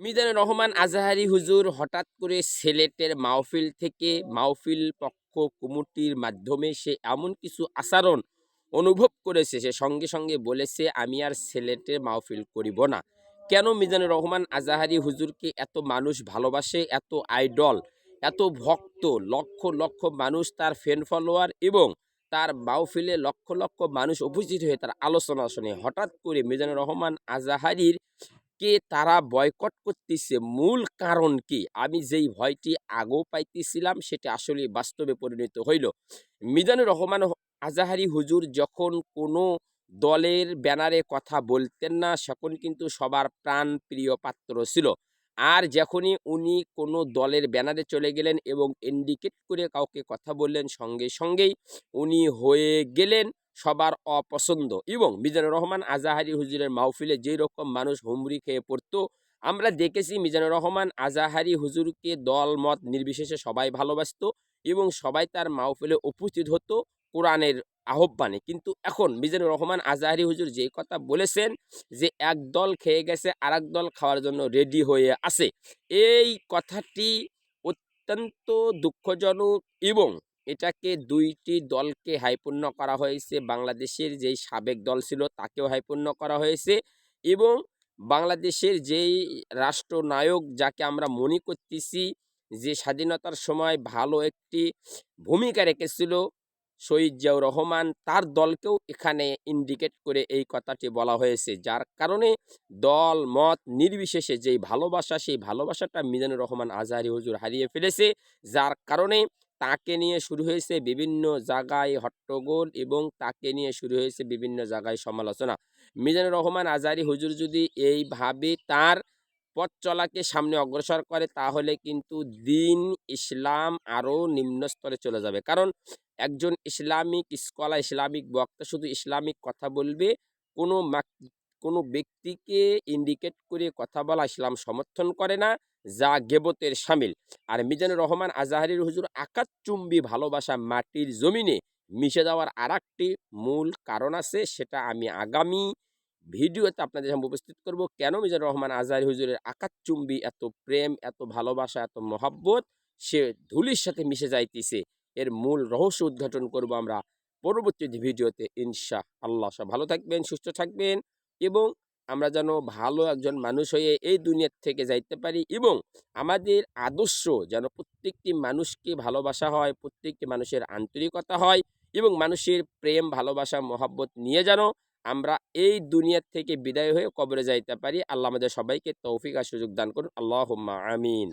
মিজানুর রহমান আজাহারি হুজুর হঠাৎ করে সিলেটের মাহফিল থেকে মাহফিল পক্ষ কমিটির মাধ্যমে সে এমন কিছু আচরণ অনুভব করেছে, সে সঙ্গে সঙ্গে বলেছে, আমি আর সিলেটের মাহফিল করিব না। কেন মিজানুর রহমান আজাহারি হুজুরকে এত মানুষ ভালোবাসে, এত আইডল, এত ভক্ত, লক্ষ লক্ষ মানুষ তার ফ্যান ফলোয়ার এবং তার মাহফিলে লক্ষ লক্ষ মানুষ উপস্থিত হয়ে তার আলোচনা শুনে হঠাৎ করে মিজানুর রহমান আজাহারির কে তারা বয়কট করতেছে মূল কারণ কি? আমি যেই ভয়টি আগেও পাইতেছিলাম, সেটা আসলে বাস্তবে পরিণত হইল। মিজানুর রহমান আজাহারি হুজুর যখন কোনো দলের ব্যানারে কথা বলতেন না, তখন কিন্তু সবার প্রাণ প্রিয় পাত্র ছিল। আর যখনই উনি কোনো দলের ব্যানারে চলে গেলেন এবং ইন্ডিকেট করে কাউকে কথা বললেন, সঙ্গে সঙ্গেই উনি হয়ে গেলেন। সবার অপছন্দ। এবং মিজানুর রহমান আজাহারি হুজুরের মাহফিলে যেই রকম মানুষ হুমড়ি খেয়ে পড়তো, আমরা দেখেছি মিজানুর রহমান আজাহারি হুজুরকে দল, মত নির্বিশেষে সবাই ভালোবাসত এবং সবাই তার মাহফিলে উপস্থিত হতো কোরআনের আহ্বানে। কিন্তু এখন মিজানুর রহমান আজাহারি হুজুর যেই কথা বলেছেন যে, এক দল খেয়ে গেছে আর দল খাওয়ার জন্য রেডি হয়ে আছে। এই কথাটি অত্যন্ত দুঃখজনক এবং এটাকে দুইটি দলকে হাইপূর্ণ করা হয়েছে। বাংলাদেশের যেই সাবেক দল ছিল তাকেও হাইপূর্ণ করা হয়েছে এবং বাংলাদেশের যেই রাষ্ট্রনায়ক যাকে আমরা মনে করতেছি যে স্বাধীনতার সময় ভালো একটি ভূমিকা রেখেছিল শহীদ জিয়াউর রহমান, তার দলকেও এখানে ইন্ডিকেট করে এই কথাটি বলা হয়েছে। যার কারণে দল, মত নির্বিশেষে যেই ভালোবাসা, সেই ভালোবাসাটা মিজানুর রহমান আজহারি হুজুর হারিয়ে ফেলেছে। যার কারণে তাকে নিয়ে শুরু হয়েছে বিভিন্ন জায়গায় হট্টগোল এবং তাকে নিয়ে শুরু হয়েছে বিভিন্ন জায়গায় সমালোচনা। মিজানুর রহমান আজারি হুজুর যদি এইভাবে তার পথ চলাকে সামনে অগ্রসর করে, তাহলে কিন্তু দিন ইসলাম আরও নিম্ন স্তরে চলে যাবে। কারণ একজন ইসলামিক স্কলার, ইসলামিক বক্তা শুধু ইসলামিক কথা বলবে, কোনো কোনো ব্যক্তিকে ইন্ডিকেট করে কথা বলা ইসলাম সমর্থন করে না। যা গেবতের সামিল। আর মিজানুর রহমান আজাহারির হুজুর আকাশচুম্বী ভালোবাসা মাটির জমিনে মিশে যাওয়ার আর মূল কারণ আছে, সেটা আমি আগামী ভিডিওতে আপনাদের সামনে উপস্থিত করব। কেন মিজানুর রহমান আজহারি হুজুরের আকাশচুম্বী এত প্রেম, এত ভালোবাসা, এত মহাব্বত, সে ধুলির সাথে মিশে যাইতেছে? এর মূল রহস্য উদ্ঘাটন করব আমরা পরবর্তী ভিডিওতে ইনশা আল্লাহ সব ভালো থাকবেন, সুস্থ থাকবেন এবং আমরা যেন ভালো একজন মানুষ হয়ে এই দুনিয়ার থেকে যাইতে পারি এবং আমাদের আদর্শ যেন প্রত্যেকটি মানুষকে ভালোবাসা হয়, প্রত্যেকটি মানুষের আন্তরিকতা হয় এবং মানুষের প্রেম, ভালোবাসা, মহাব্বত নিয়ে যেন আমরা এই দুনিয়ার থেকে বিদায় হয়ে কবরে যাইতে পারি। আল্লাহ আমাদের সবাইকে তৌফিক আর সুযোগ দান করুন। আল্লাহ আমিন।